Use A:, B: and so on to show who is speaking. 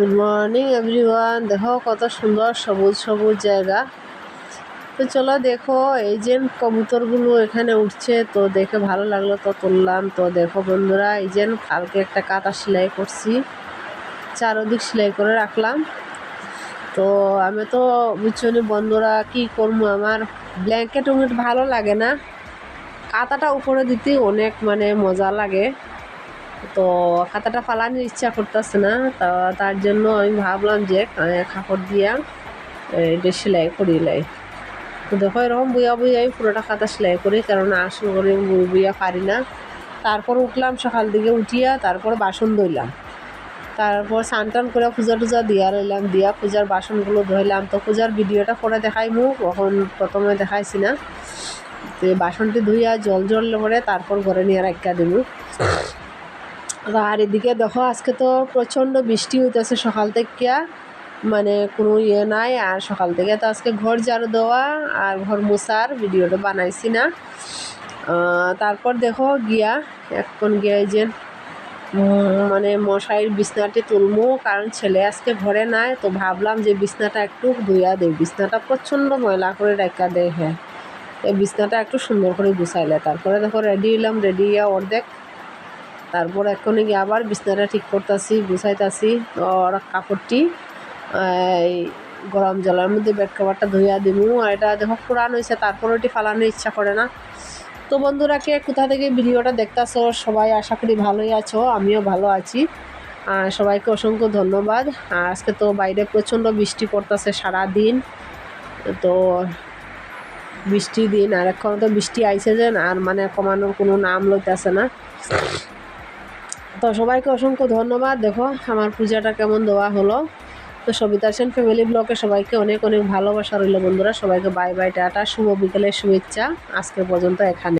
A: Good morning everyone দেখো কত সুন্দর সবুজ সবুজ জায়গা। তো চলো দেখো, এই যে কবুতরগুলো এখানে উঠছে, তো দেখে ভালো লাগল, তো তুললাম। তো দেখো বন্ধুরা, এই যে কালকে একটা কাতা সেলাই করছি। চারোদিক সেলাই করে রাখলাম। তো আমি তো বুঝছি বন্ধুরা, কি করব আমার? ব্ল্যাঙ্কেট উঙ্কেট ভালো লাগে না। কাতাটা উপরে দিতে অনেক মানে মজা লাগে। তো খাতাটা ফালানোর ইচ্ছা করতেছে না, তা তার জন্য আমি ভাবলাম যে কাপড় দিয়া এটা সেলাই করি লাই। তো দেখো, এরকম বইয়া বইয়া আমি পুরোটা খাতা সেলাই করি, কারণ আসল করে বুয়া পারি না। তারপর উঠলাম, সকাল দিকে উঠিয়া তারপর বাসন ধুইলাম। তারপর স্নান টান করে পূজা টুজা দিয়া রইলাম দিয়া পূজার বাসনগুলো ধুইলাম। তো পূজার ভিডিওটা পরে দেখাই মুখ কখন প্রথমে দেখাইছি না। তো বাসনটি ধুইয়া জল জল পরে তারপর ঘরে নিয়ে রাখা দেবো আর এদিকে দেখো, আজকে তো প্রচণ্ড বৃষ্টি হইতেছে সকাল থেকে। মানে কোনো ইয়ে নাই, আর সকাল থেকে তো আজকে ঘর ঝাড়ু দেওয়া আর ঘর মোছার ভিডিওটা বানাইছি না। তারপর দেখো গিয়া, এখন গিয়া যে মানে মশাইয়ের বিছনাটি তুলমো, কারণ ছেলে আজকে ঘরে নাই, তো ভাবলাম যে বিছনাটা একটু ধুইয়া দেয় বিছনাটা প্রচণ্ড ময়লা করে রেখা দেয় হ্যাঁ। এই বিছনাটা একটু সুন্দর করে গুছাইলে। তারপরে দেখো রেডি হইলাম রেডি অর্ধেক তারপর এখনই গিয়ে আবার বিছনাটা ঠিক করতেছি, গুছাইতেছি। আর কাপড়টি গরম জলের মধ্যে বেড কভারটা ধুইয়া দিমু। আর এটা দেখো, পুরান হয়েছে তারপর ওটি ফালানোর ইচ্ছা করে না। তো বন্ধুরা, কে কোথা থেকে ভিডিওটা দেখতেছো, সবাই আশা করি ভালোই আছো, আমিও ভালো আছি। আর সবাইকে অসংখ্য ধন্যবাদ। আজকে তো বাইরে প্রচণ্ড বৃষ্টি পড়তেছে সারাদিন। তো বৃষ্টি দিন, আর এখন তো বৃষ্টি আইছে যে আর মানে কমানোর কোনো নাম লইতেছে না। তো সবাইকে অসংখ্য ধন্যবাদ। দেখো, আমার পূজাটা কেমন দেওয়া হলো। তো সবিতা সেন ফ্যামিলি ব্লকে সবাইকে অনেক অনেক ভালোবাসা রইল বন্ধুরা। সবাইকে বাই বাই টাটা, শুভ বিকেলের শুভেচ্ছা। আজকে পর্যন্ত এখানে।